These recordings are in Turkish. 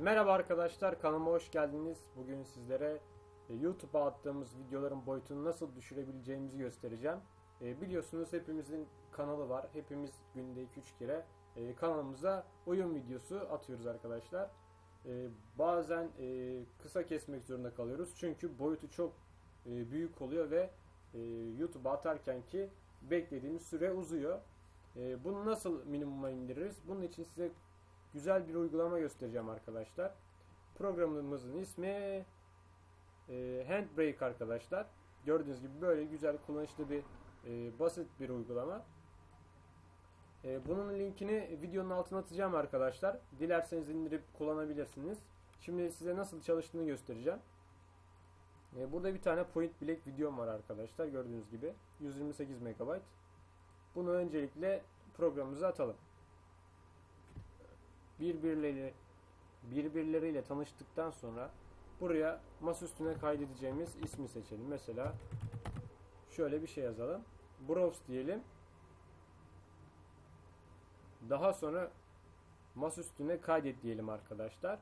Merhaba arkadaşlar kanalıma hoş geldiniz. Bugün sizlere e, YouTube'a attığımız videoların boyutunu nasıl düşürebileceğimizi göstereceğim. E, biliyorsunuz hepimizin kanalı var. Hepimiz günde 2-3 kere e, kanalımıza oyun videosu atıyoruz arkadaşlar. Bazen kısa kesmek zorunda kalıyoruz. Çünkü boyutu çok büyük oluyor ve YouTube'a atarken ki beklediğimiz süre uzuyor. Bunu nasıl minimuma indiririz? Bunun için size güzel bir uygulama göstereceğim arkadaşlar. Programımızın ismi e, Handbrake arkadaşlar. Gördüğünüz gibi böyle güzel kullanışlı bir e, basit bir uygulama. E, bunun linkini videonun altına atacağım arkadaşlar. Dilerseniz indirip kullanabilirsiniz. Şimdi size nasıl çalıştığını göstereceğim. E, burada bir tane point blank videom var arkadaşlar. Gördüğünüz gibi 128 MB. Bunu öncelikle programımıza atalım birbirleriyle birbirleriyle tanıştıktan sonra buraya masa üstüne kaydedeceğimiz ismi seçelim. Mesela şöyle bir şey yazalım. Browse diyelim. Daha sonra masa üstüne kaydet diyelim arkadaşlar.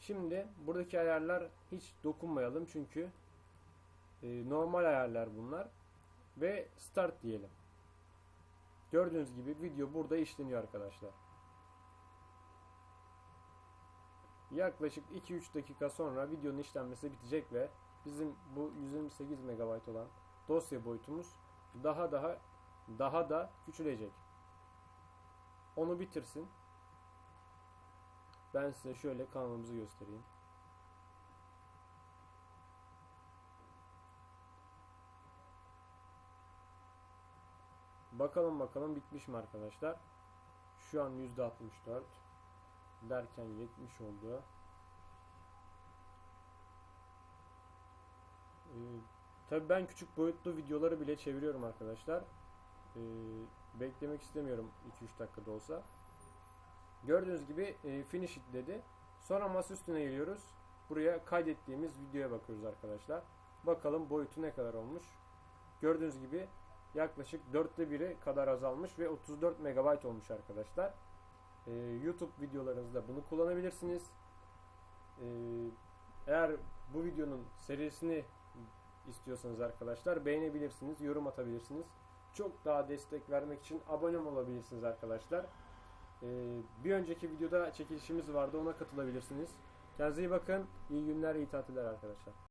Şimdi buradaki ayarlar hiç dokunmayalım çünkü e, normal ayarlar bunlar ve start diyelim. Gördüğünüz gibi video burada işleniyor arkadaşlar. Yaklaşık 2-3 dakika sonra videonun işlenmesi bitecek ve bizim bu 128 MB olan dosya boyutumuz daha daha daha da küçülecek. Onu bitirsin. Ben size şöyle kanalımızı göstereyim. Bakalım bakalım bitmiş mi arkadaşlar? Şu an %64 derken 70 oldu. Ee, Tabi ben küçük boyutlu videoları bile çeviriyorum arkadaşlar. Ee, beklemek istemiyorum 2-3 dakikada olsa. Gördüğünüz gibi e, finish it dedi. Sonra masa üstüne geliyoruz. Buraya kaydettiğimiz videoya bakıyoruz arkadaşlar. Bakalım boyutu ne kadar olmuş. Gördüğünüz gibi yaklaşık dörtte biri kadar azalmış ve 34 MB olmuş arkadaşlar. Ee, YouTube videolarınızda bunu kullanabilirsiniz. Ee, eğer bu videonun serisini istiyorsanız arkadaşlar beğenebilirsiniz, yorum atabilirsiniz. Çok daha destek vermek için abone olabilirsiniz arkadaşlar. Ee, bir önceki videoda çekilişimiz vardı ona katılabilirsiniz. Kendinize iyi bakın. İyi günler, iyi tatiller arkadaşlar.